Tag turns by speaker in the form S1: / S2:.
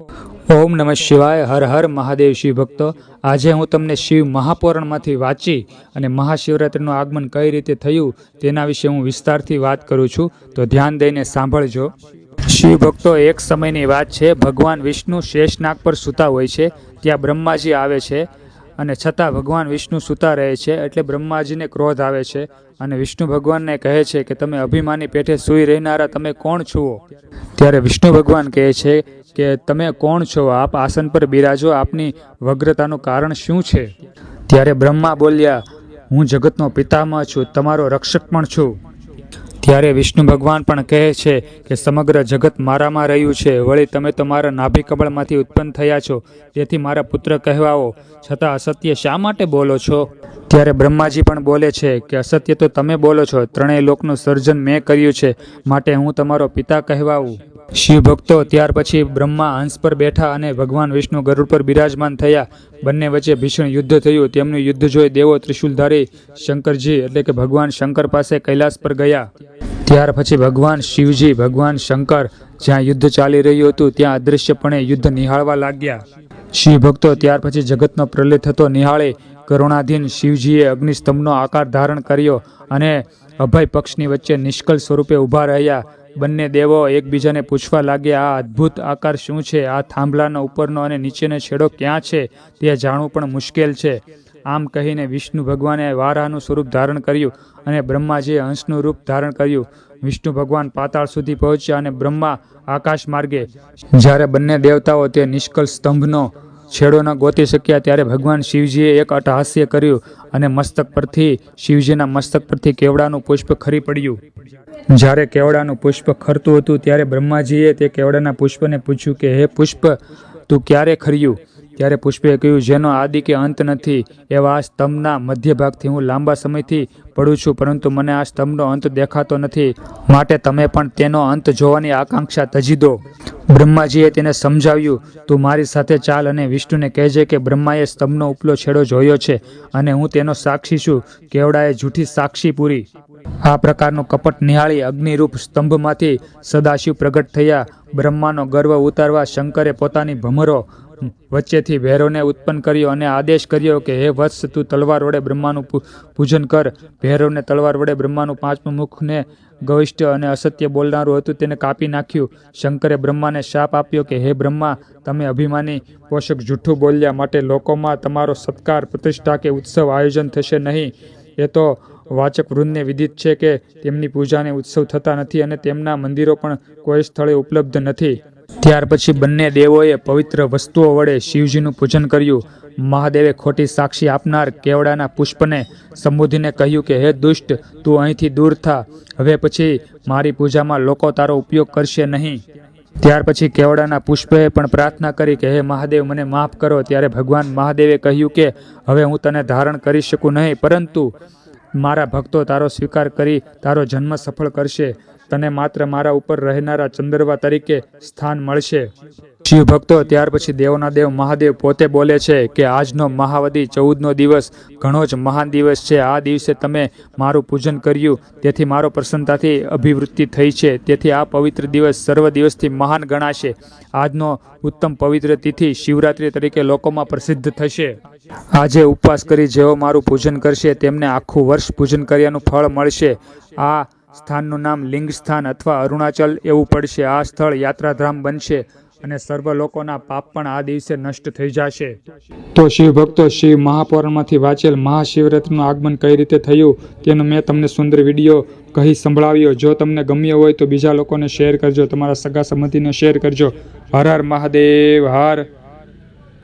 S1: ઓમ નમઃ શિવાય, હર હર મહાદેવ શિવ ભક્તો. આજે હું તમને શિવ મહાપુરાણમાંથી વાંચી અને મહાશિવરાત્રિનું આગમન કઈ રીતે થયું તેના વિશે હું વિસ્તારથી વાત કરું છું. તો ધ્યાન દઈને સાંભળજો. શિવ ભક્તો, એક સમયની વાત છે, ભગવાન વિષ્ણુ શેષનાગ પર સૂતા હોય છે, ત્યાં બ્રહ્માજી આવે છે અને છતાં ભગવાન વિષ્ણુ સૂતા રહે છે એટલે બ્રહ્માજીને ક્રોધ આવે છે અને વિષ્ણુ ભગવાનને કહે છે કે તમે અભિમાની પેઠે સૂઈ રહેનારા તમે કોણ છુઓ ત્યારે વિષ્ણુ ભગવાન કહે છે કે તમે કોણ છો? આપ આસન પર બિરાજો. આપની વગ્રતાનું કારણ શું છે? ત્યારે બ્રહ્મા બોલ્યા, હું જગતનો પિતામહ છું. તમારો રક્ષક પણ છું. ત્યારે વિષ્ણુ ભગવાન પણ કહે છે કે, સમગ્ર જગત મારામાં રહ્યું છે. વળી તમે તો મારા નાભી ઉત્પન્ન થયા છો. તેથી મારા પુત્ર કહેવાઓ. છતાં અસત્ય શા માટે બોલો છો? ત્યારે બ્રહ્માજી પણ બોલે છે કે, અસત્ય તો તમે બોલો છો. ત્રણેય લોકનું સર્જન મેં કર્યું છે. માટે હું તમારો પિતા કહેવાઉં. શિવ ભક્તો ત્યાર પછી બ્રહ્મા હંસ પર બેઠા અને ભગવાન વિષ્ણુ ગરુડ પર બિરાજમાન થયા. બંને વચ્ચે ભીષણ યુદ્ધ થયું. તેમનું યુદ્ધ જોઈ દેવો ત્રિશુલધારી શંકરજી એટલે કે ભગવાન શંકર પાસે કૈલાસ પર ગયા. ત્યાર પછી ભગવાન શિવજી, ભગવાન શંકર જ્યાં યુદ્ધ ચાલી રહ્યું હતું, ત્યાં અદૃશ્યપણે યુદ્ધ નિહાળવા લાગ્યા. શિવ ભક્તો ત્યાર પછી જગતનો પ્રલય થતો નિહાળે. કરુણાધીન શિવજીએ અગ્નિસ્તંભનો આકાર ધારણ કર્યો અને અભય પક્ષની વચ્ચે નિષ્કળ સ્વરૂપે ઊભા રહ્યા. બંને દેવો એકબીજાને પૂછવા લાગ્યા, આ અદ્ભુત આકાર શું છે? આ થાંભલાનો ઉપરનો અને નીચેનો છેડો ક્યાં છે? તે જાણવું પણ મુશ્કેલ છે. આમ કહીને વિષ્ણુ ભગવાને વારાનું સ્વરૂપ ધારણ કર્યું અને બ્રહ્માજીએ હંસનું રૂપ ધારણ કર્યું. વિષ્ણુ ભગવાન પાતાળ સુધી પહોંચ્યા અને બ્રહ્મા આકાશ માર્ગે જ્યારે બંને દેવતાઓ તે નિષ્કળ સ્તંભનો છેડો ન ગોતી શક્યા ત્યારે ભગવાન શિવજીએ એક અટહાસ્ય કર્યું અને મસ્તક પરથી શિવજીના મસ્તક પરથી કેવડાનું પુષ્પ ખરી પડ્યું. જ્યારે કેવડાનું પુષ્પ ખરતું હતું ત્યારે બ્રહ્માજીએ તે કેવડાના પુષ્પને પૂછ્યું કે, હે પુષ્પ, તું ક્યારે ખર્યું? ત્યારે પુષ્પે કહ્યું, જેનો આદિ કે અંત નથી, એવા આ સ્તંભના મધ્ય ભાગથી હું લાંબા સમયથી પડું છું, પરંતુ મને આ સ્તંભનો અંત દેખાતો નથી. માટે તમે પણ તેનો અંત જોવાની આકાંક્ષા તજી દો. બ્રહ્માજીએ તેને સમજાવ્યું, તું મારી સાથે ચાલ અને વિષ્ણુને કહેજે કે બ્રહ્માએ સ્તંભનો ઉપલો છેડો જોયો છે અને હું તેનો સાક્ષી છું. કેવડાએ જૂઠી સાક્ષી પૂરી. આ પ્રકારનું કપટ નિહાળી અગ્નિરૂપ સ્તંભમાંથી સદાશિવ પ્રગટ થયા. બ્રહ્માનો ગર્વ ઉતારવા શંકરે પોતાની ભમરો વચ્ચેથી ભૈરવને ઉત્પન્ન કર્યો અને આદેશ કર્યો કે, હે વત્સ, તું તલવાર વડે બ્રહ્માનું પૂજન કર. ભૈરવને તલવાર વડે બ્રહ્માનું પાંચમું મુખને ગવિષ્ઠ અને અસત્ય બોલનારું હતું, તેને કાપી નાખ્યું. શંકરે બ્રહ્માને શાપ આપ્યો કે, હે બ્રહ્મા, તમે અભિમાની પોષક જૂઠું બોલ્યા માટે લોકોમાં તમારો સત્કાર, પ્રતિષ્ઠા કે ઉત્સવ આયોજન થશે નહીં. એ તો વાચક વૃંદને વિદિત છે કે, તેમની પૂજાને ઉત્સવ થતા નથી અને તેમના મંદિરો પણ કોઈ સ્થળે ઉપલબ્ધ નથી. ત્યાર પછી બંને દેવોએ પવિત્ર વસ્તુઓ વડે શિવજીનું પૂજન કર્યું. મહાદેવે ખોટી સાક્ષી આપનાર કેવડાના પુષ્પને સંબોધીને કહ્યું કે, હે દુષ્ટ, તું અહીંથી દૂર થા. હવે પછી મારી પૂજામાં લોકો તારો ઉપયોગ કરશે નહીં. ત્યાર પછી કેવડાના પુષ્પે પણ પ્રાર્થના કરી કે, હે મહાદેવ, મને માફ કરો. ત્યારે ભગવાન મહાદેવે કહ્યું કે, હવે હું તને ધારણ કરી શકું નહીં, પરંતુ મારા ભક્તો તારો સ્વીકાર કરી, તારો જન્મ સફળ કરશે. તને માત્ર મારા ઉપર રહેનારા ચંદ્રવા તરીકે સ્થાન મળશે. શિવ ભક્તો, ત્યાર પછી દેવના દેવ મહાદેવ પોતે બોલે છે કે આજનો મહાવદી ચૌદનો દિવસ ઘણો જ મહાન દિવસ છે. આ દિવસે તમે મારું પૂજન કર્યું, તેથી મારો પ્રસન્નતાથી અભિવૃદ્ધિ થઈ છે. તેથી આ પવિત્ર દિવસ સર્વ દિવસથી મહાન ગણાશે. આજનો ઉત્તમ પવિત્ર તિથિ શિવરાત્રિ તરીકે લોકોમાં પ્રસિદ્ધ થશે. આજે ઉપવાસ કરી જેઓ મારું પૂજન કરશે, તેમને આખું વર્ષ પૂજન કર્યાનું ફળ મળશે. આ સ્થાનનું નામ લિંગ સ્થાન અથવા અરુણાચલ એવું પડશે. આ સ્થળ યાત્રાધામ બનશે અને સર્વ લોકોના પાપ પણ આ દિવસે નષ્ટ થઈ જશે. તો શિવ ભક્તો શિવ મહાપૌરણમાંથી વાંચેલ મહાશિવરાત્રિનું આગમન કઈ રીતે થયું તેનો મેં તમને સુંદર વીડિયો કહી સંભળાવ્યો. જો તમને ગમ્યો હોય તો બીજા લોકોને શેર કરજો. તમારા સગા સંબંધીને શેર કરજો. હર હર મહાદેવ, હર